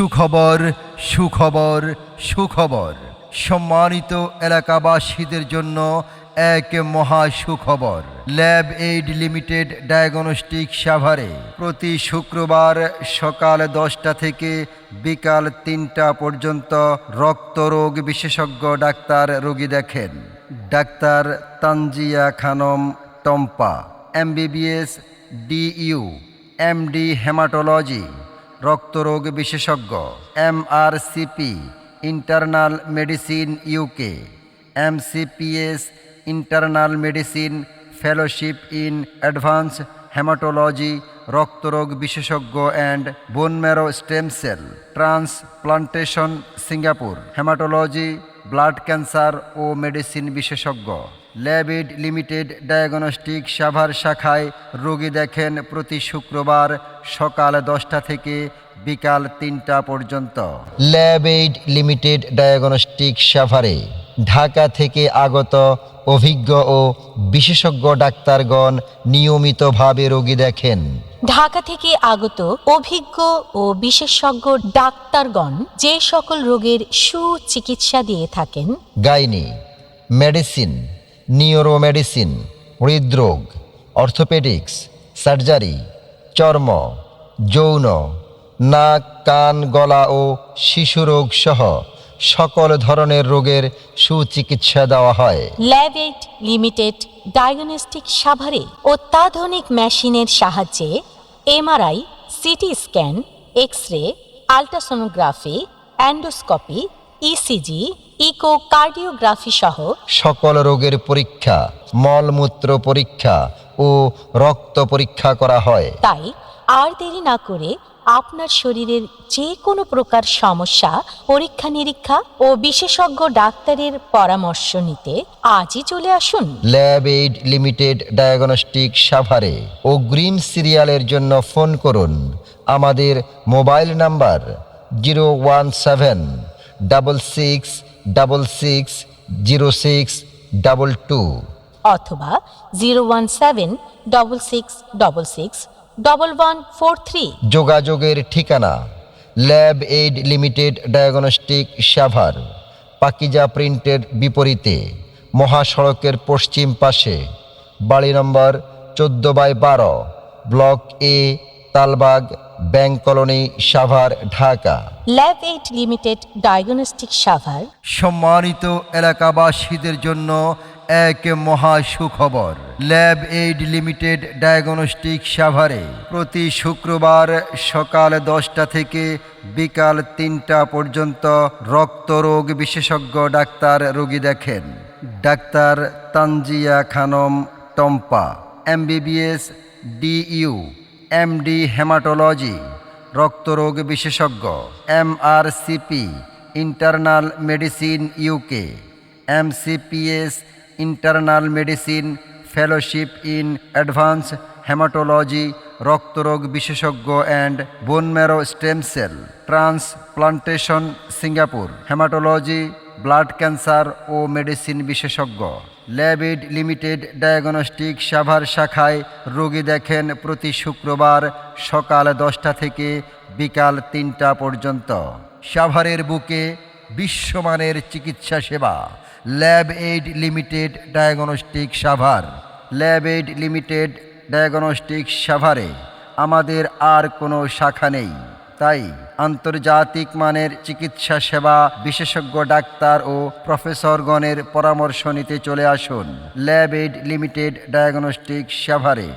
সুখবর সুখবর সুখবর। সম্মানিত এলাকাবাসীদের জন্য এক মহা সুখবর। ল্যাব এইড লিমিটেড ডায়াগনস্টিক সাভারে প্রতি শুক্রবার সকাল দশটা থেকে বিকাল তিনটা পর্যন্ত রক্তরোগ বিশেষজ্ঞ ডাক্তার রোগী দেখেন। Doctor Tanzia Khanam Tompa, MBBS, DU, MD haematology রক্তরোগ বিশেষজ্ঞ M R MRCP, internal medicine UK, MCPS, internal medicine fellowship in advance haematology, রক্তরোগ বিশেষজ্ঞ and bone marrow stem cell transplantation Singapore, haematology blood cancer O medicine বিশেষজ্ঞ। Labaid limited diagnostic Savar শাখায় রোগী দেখেন প্রতি শুক্রবার সকাল দশটা থেকে বিকাল তিনটা পর্যন্ত। ল্যাব এইড লিমিটেড ডায়াগনস্টিক সাভারে ঢাকা থেকে আগত অভিজ্ঞ ও বিশেষজ্ঞ ডাক্তারগণ নিয়মিতভাবে রোগী দেখেন। ঢাকা থেকে আগত অভিজ্ঞ ও বিশেষজ্ঞ ডাক্তারগণ যে সকল রোগের সুচিকিৎসা দিয়ে থাকেন, গাইনি, মেডিসিন নিউরো মেডিসিন হৃদরোগ, অর্থোপেডিক্স, সার্জারি, চর্ম, যৌন, নাক, কান, গলা ও শিশুরোগ সহ সকল ধরনের রোগের সুচিকিৎসা দেওয়া হয়। ল্যাবেট লিমিটেড ডায়াগনস্টিক সাভারে অত্যাধুনিক মেশিনের সাহায্যে MRI CT scan X ray ultrasonography endoscopy ECG echocardiography সহ সকল রোগের পরীক্ষা মলমূত্র পরীক্ষা ও রক্ত পরীক্ষা করা হয়। তাই আর দেরি না করে আপনার শরীরের যে কোনো প্রকার সমস্যা পরীক্ষা নিরীক্ষা ও বিশেষজ্ঞ ডাক্তারের পরামর্শ নিতে আজই চলে আসুন। ল্যাব এইড লিমিটেড ডায়াগনস্টিক সাভারে ও অগ্রিম সিরিয়ালের জন্য ফোন করুন। আমাদের mobile number zero one seven double six double six zero six double two অথবা zero one seven double six double six double one four three যোগাযোগের ঠিকানা lab aid limited diagnostic Savar Pakiza প্রিন্টের বিপরীতে মহাসড়কের পশ্চিম পাশে বাড়ি নম্বর চোদ্দ বাই বারো block A Talbag bank colony Savar Dhaka. Lab Aid limited diagnostic Savar. সম্মানিত এলাকাবাসীদের জন্য এক মহা সুখবর ল্যাব এইড লিমিটেড ডায়াগনস্টিক সাভারে প্রতি শুক্রবার সকাল দশটা থেকে বিকাল তিনটা পর্যন্ত রক্তরোগ বিশেষজ্ঞ ডাক্তার রোগী দেখেন। Doctor Tanzia Khanam Tompa, MBBS, DU, MD haematology রক্তরোগ বিশেষজ্ঞ, MRCP, internal medicine UK, MCPS internal medicine fellowship in advance haematology রক্তরোগ বিশেষজ্ঞ and bone marrow stem cell transplantation Singapore haematology blood cancer O medicine বিশেষজ্ঞ। Labaid limited diagnostic Savar শাখায় রোগী দেখেন প্রতি শুক্রবার সকাল দশটা থেকে বিকাল তিনটা পর্যন্ত। সাভারের বুকে বিশ্বমানের চিকিৎসা সেবা। Lab Aid limited diagnostic Savar. Lab Aid limited diagnostic সাভারে আমাদের আর কোনো শাখা নেই। তাই আন্তর্জাতিক মানের চিকিৎসা সেবা বিশেষজ্ঞ ডাক্তার ও প্রফেসরগণের পরামর্শ নিতে চলে আসুন ল্যাব এইড লিমিটেড ডায়াগনস্টিক সাভারে।